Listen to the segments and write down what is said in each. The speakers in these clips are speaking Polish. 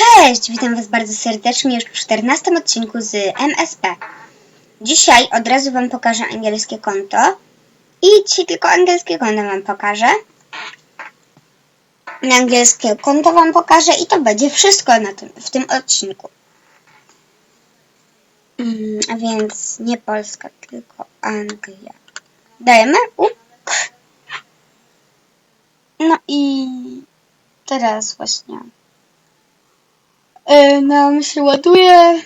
Cześć, witam Was bardzo serdecznie już w 14 odcinku z MSP. Dzisiaj od razu Wam pokażę angielskie konto. I dzisiaj tylko angielskie konto Wam pokażę. Angielskie konto Wam pokażę i to będzie wszystko na tym, w tym odcinku. Mm, a więc nie Polska, tylko Anglia. Dajemy. Up. No i teraz właśnie e, nam się ładuje.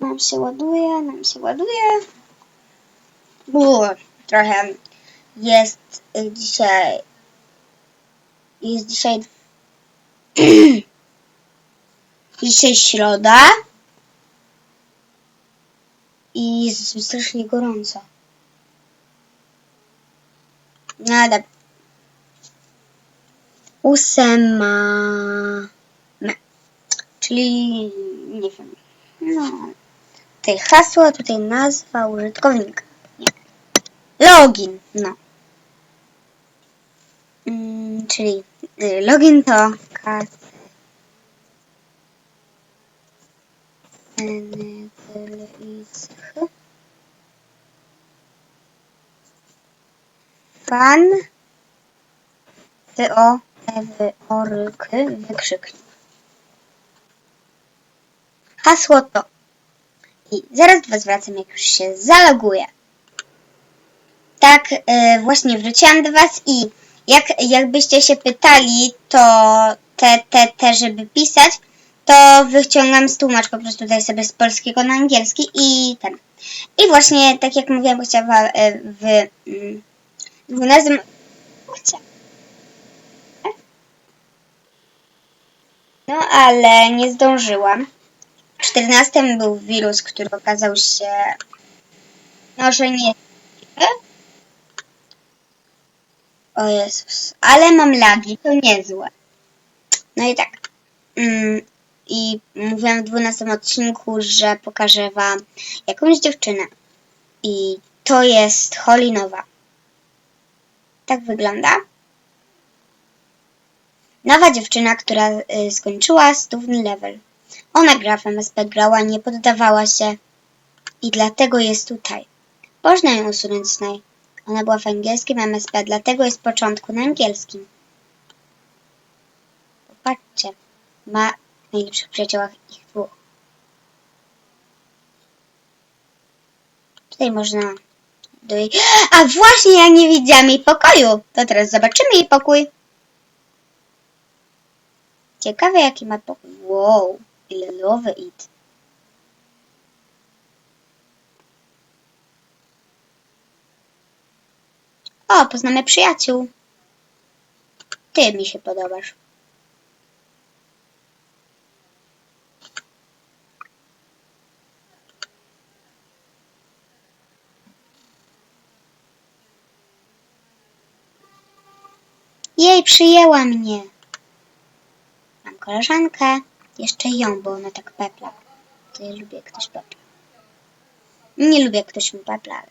Nam się ładuje, nam się ładuje. Było trochę. Jest dzisiaj. Jest dzisiaj. dzisiaj środa. I jest strasznie gorąco. No. Ósema. Czyli nie wiem. No. Tutaj hasło, tutaj nazwa użytkownika. Nie. Login. No. Mm, czyli y, login to kas. Fan. Ty-o, ewy, oryky, wykrzyknik. Hasło to. I zaraz do Was wracam, jak już się zaloguję. Tak, y, właśnie wróciłam do Was i jak, jakbyście się pytali, to te, te, te, żeby pisać, to wyciągam z tłumacz po prostu tutaj sobie z polskiego na angielski i ten. I właśnie, tak jak mówiłam, chciałam y, w mm, 12 Chcia- No, ale nie zdążyłam. W 14 był wirus, który okazał się, no, że nie. O Jezus, ale mam lagi, to niezłe. No i tak. Mm, I mówiłam w 12 odcinku, że pokażę Wam jakąś dziewczynę. I to jest Holinowa. Tak wygląda. Nowa dziewczyna, która y, skończyła stówny level. Ona gra w MSP, grała, nie poddawała się i dlatego jest tutaj. Można ją usunąć z niej. Ona była w angielskim MSP, dlatego jest początku na angielskim. Popatrzcie, ma najlepszych przyjaciołach ich dwóch. Tutaj można do jej... A właśnie, ja nie widziałam jej pokoju. To teraz zobaczymy jej pokój. Ciekawe, jaki ma pokój. Wow, ile love it. O, poznamy przyjaciół. Ty mi się podobasz. Jej, przyjęła mnie. Koleżankę. Jeszcze ją, bo ona tak pepla. To ja lubię, jak ktoś pepla. Nie lubię, jak ktoś mi pepla. ale-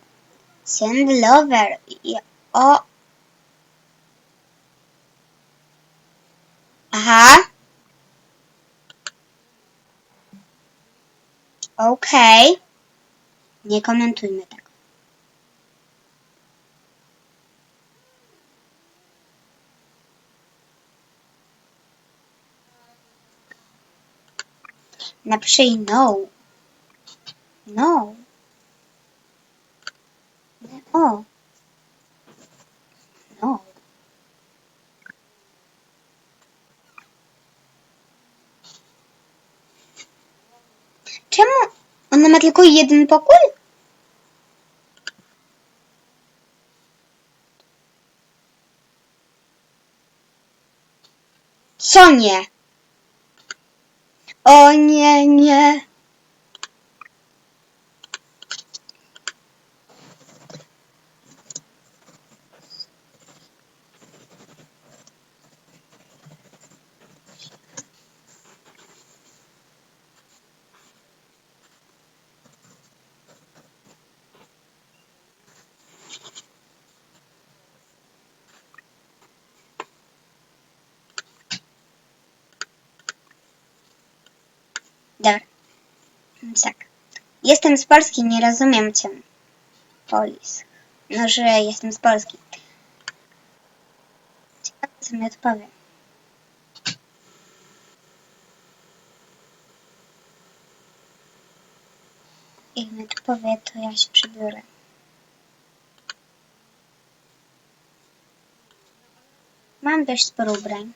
Send lover. I, o. Aha. Okej. Nie komentujmy tak. Napiszę jej no. No. O. No. Czemu ona ma tylko jeden pokój? Co nie? O nie, nie. Tak. Jestem z Polski, nie rozumiem cię. Polis. No, że jestem z Polski. Ciekawe, co mi odpowie. Jak mi odpowie, to ja się przybiorę. Mam dość sporo ubrań.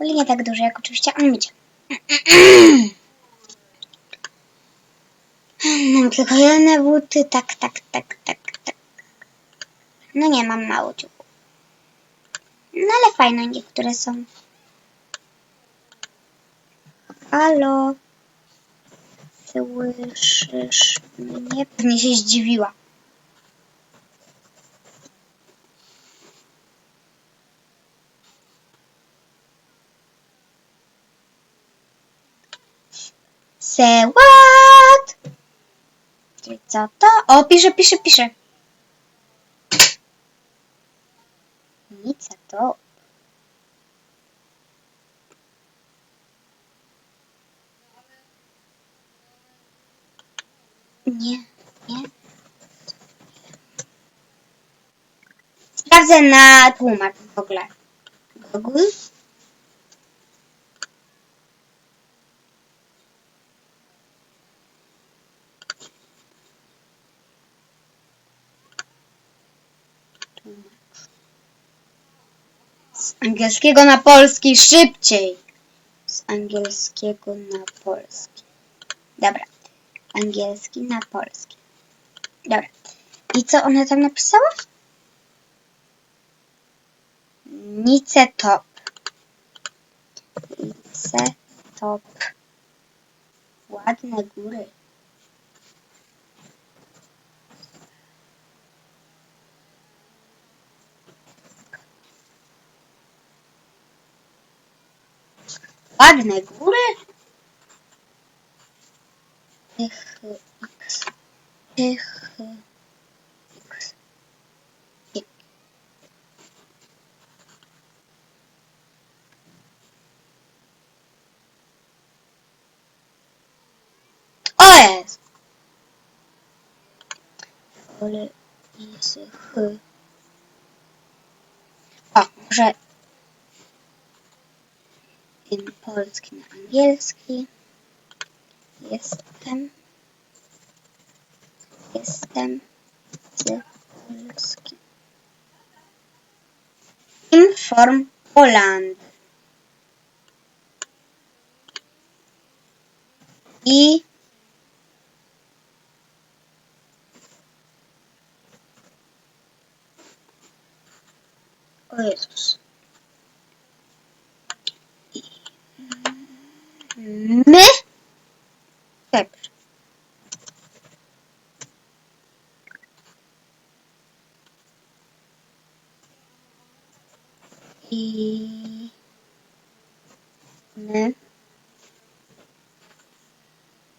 Ale nie tak dużo, jak oczywiście on mieć. Mam tylko jedne buty, tak, tak, tak, tak, tak. No nie, mam mało ciuchów. No ale fajne niektóre są. Halo? Słyszysz mnie? Pewnie się zdziwiła. Say what? Co to? O, pisze, pisze, pisze. A to. Nie, nie. Sprawdzę na tłumacz w ogóle. Google. Z angielskiego na polski szybciej. Z angielskiego na polski. Dobra. Angielski na polski. Dobra. I co ona tam napisała? Nice top. Nice top. Ładne góry. Ładne góry? Tych x. Tych x. Y. O jest! Ale jest ch. O, może in polski na angielski. Jestem. Jestem z Polski. Inform Poland. I O. I... My? Tak. I my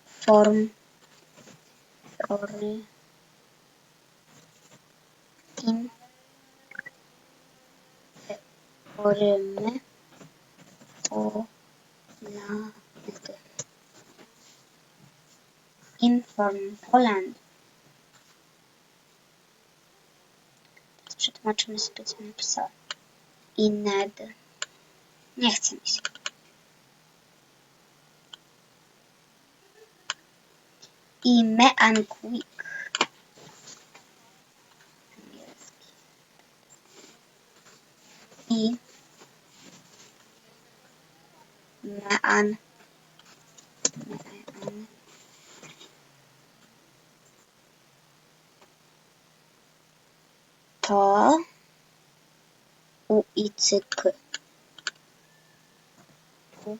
form in formy Poland. Inform Poland. Teraz przetłumaczymy sobie, co napisałem. Ined. Nie chce mi się. I mean quick. I. Mean. To u i cyk. U.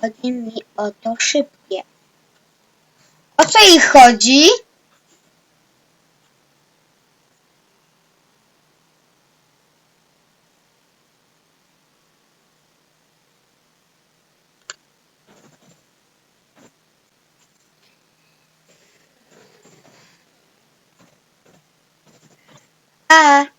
Chodzi mi o to szybkie. O co jej chodzi? A.